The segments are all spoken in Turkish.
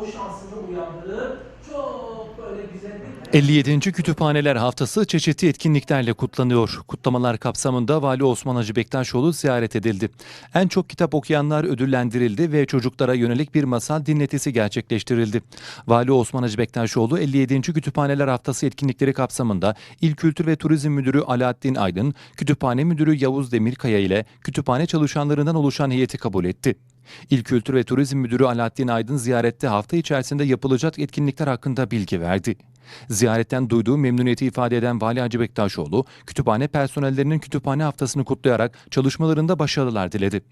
o şansını uyandırıp çok böyle bir 57. Kütüphaneler Haftası çeşitli etkinliklerle kutlanıyor. Kutlamalar kapsamında Vali Osman Hacı Bektaşoğlu ziyaret edildi. En çok kitap okuyanlar ödüllendirildi ve çocuklara yönelik bir masal dinletisi gerçekleştirildi. Vali Osman Hacı Bektaşoğlu 57. Kütüphaneler Haftası etkinlikleri kapsamında İl Kültür ve Turizm Müdürü Alaaddin Aydın, Kütüphane Müdürü Yavuz Demirkaya ile kütüphane çalışanlarından oluşan heyeti kabul etti. İl Kültür ve Turizm Müdürü Alaaddin Aydın ziyarette hafta içerisinde yapılacak etkinlikler hakkında bilgi verdi. Ziyaretten duyduğu memnuniyeti ifade eden Vali Hacı Bektaşoğlu, kütüphane personellerinin kütüphane haftasını kutlayarak çalışmalarında başarılar diledi.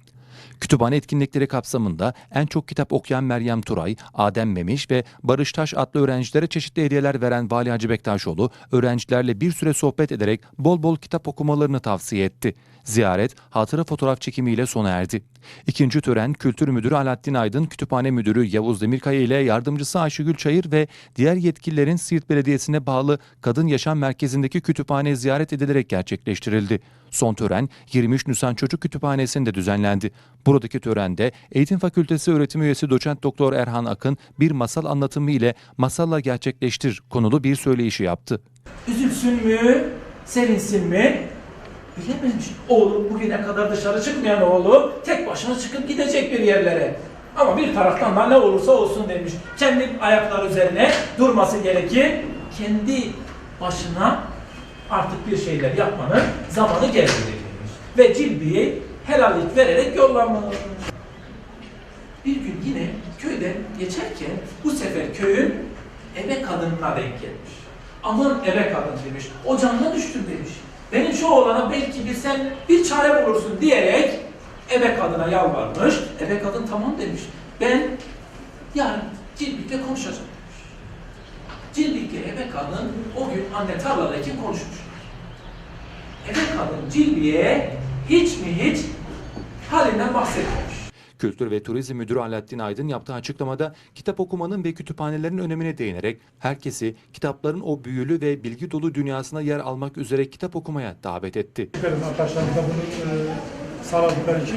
Kütüphane etkinlikleri kapsamında en çok kitap okuyan Meryem Turay, Adem Memiş ve Barış Taş adlı öğrencilere çeşitli hediyeler veren Vali Hacı Bektaşoğlu, öğrencilerle bir süre sohbet ederek bol bol kitap okumalarını tavsiye etti. Ziyaret, hatıra fotoğraf çekimiyle sona erdi. İkinci tören Kültür Müdürü Alaaddin Aydın, Kütüphane Müdürü Yavuz Demirkaya ile yardımcısı Ayşegül Çayır ve diğer yetkililerin Siirt Belediyesi'ne bağlı Kadın Yaşam Merkezi'ndeki kütüphane ziyaret edilerek gerçekleştirildi. Son tören 23 Nisan Çocuk Kütüphanesi'nde düzenlendi. Buradaki törende Eğitim Fakültesi öğretim üyesi doçent doktor Erhan Akın bir masal anlatımı ile masalla gerçekleştir konulu bir söyleyişi yaptı. Üzülsün mü, sevinsin mi? Bilememiş. Oğlum bugüne kadar dışarı çıkmayan oğlu tek başına çıkıp gidecek bir yerlere. Ama bir taraftan da ne olursa olsun demiş. Kendi ayakları üzerine durması gerekir. Kendi başına artık bir şeyler yapmanın zamanı geldi demiş. Ve cilbiyi helallik vererek yollamış. Bir gün yine köyden geçerken bu sefer köyün ebe kadınına denk gelmiş. Aman ebe kadın demiş, ocağına düştüm demiş. Benim şu oğlana belki bir sen bir çare bulursun diyerek ebe kadına yalvarmış. Ebe kadın tamam demiş. Ben yarın Cilbik'le konuşacağım demiş. Cilbik'le ebe kadın o gün anne tarladayken konuşmuş. Ebe kadın Cilbik'e hiç mi hiç halinden bahsetmemiş. Kültür ve Turizm Müdürü Alaaddin Aydın yaptığı açıklamada kitap okumanın ve kütüphanelerin önemine değinerek herkesi kitapların o büyülü ve bilgi dolu dünyasına yer almak üzere kitap okumaya davet etti. Arkadaşlarımıza bunu e, sağladıkları için.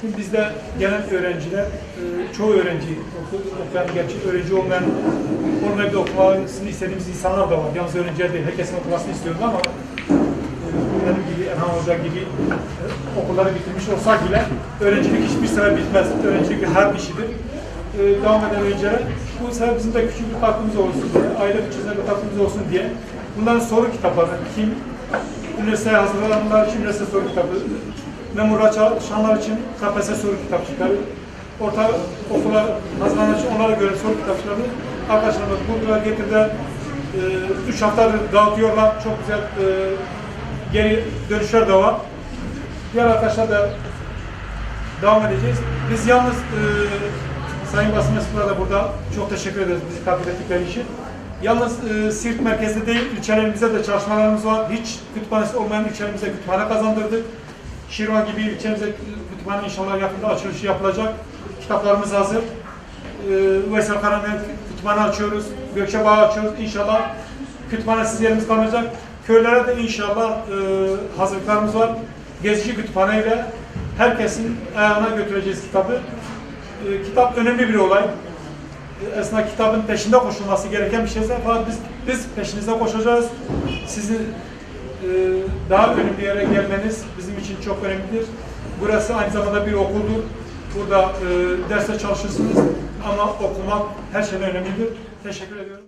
Şimdi bizde gelen öğrenciler, e, çoğu öğrenci, oku, okuyan gerçi öğrenci olmayan, onun evde okumasını istediğimiz insanlar da var. Yalnız öğrenciler değil, herkesin okumasını istiyoruz ama Erhan Hoca gibi e, okulları bitirmiş olsak bile öğrencilik hiçbir sefer bitmez. Öğrencilik her işidir. E, devam eden öğrencilere bu sefer bizim de küçük bir katkımız olsun diye, aile bütçesine bir katkımız olsun diye bunların soru kitapları, kim üniversiteye hazırlananlar için üniversite soru kitabı, memura çalışanlar için KPSS soru kitapçıkları, orta okula hazırlanan için onlara göre soru kitapçıkları arkadaşlarımız buldular, getirdiler. Ee, üç haftadır dağıtıyorlar. Çok güzel e, geri dönüşler de var. Diğer arkadaşlar da devam edeceğiz. Biz yalnız e, Sayın Basın Mensupları da burada çok teşekkür ederiz bizi takip ettikleri için. Yalnız e, Siirt merkezde değil, ilçelerimizde de çalışmalarımız var. Hiç kütüphanesi olmayan ilçelerimize kütüphane kazandırdık. Şirvan gibi ilçemize kütüphane inşallah yakında açılışı yapılacak. Kitaplarımız hazır. E, Veysel Karan'dan kütüphane açıyoruz. Gökçebağ açıyoruz. İnşallah kütüphanesiz yerimiz kalmayacak. Köylere de inşallah e, hazırlıklarımız var. Gezici kütüphaneyle herkesin ayağına götüreceğiz kitabı. E, kitap önemli bir olay. E, Esna kitabın peşinde koşulması gereken bir şeyse fakat biz, biz peşinize koşacağız. Sizin e, daha önemli yere gelmeniz bizim için çok önemlidir. Burası aynı zamanda bir okuldur. Burada e, derste çalışırsınız ama okumak her şeyden önemlidir. Teşekkür ediyorum.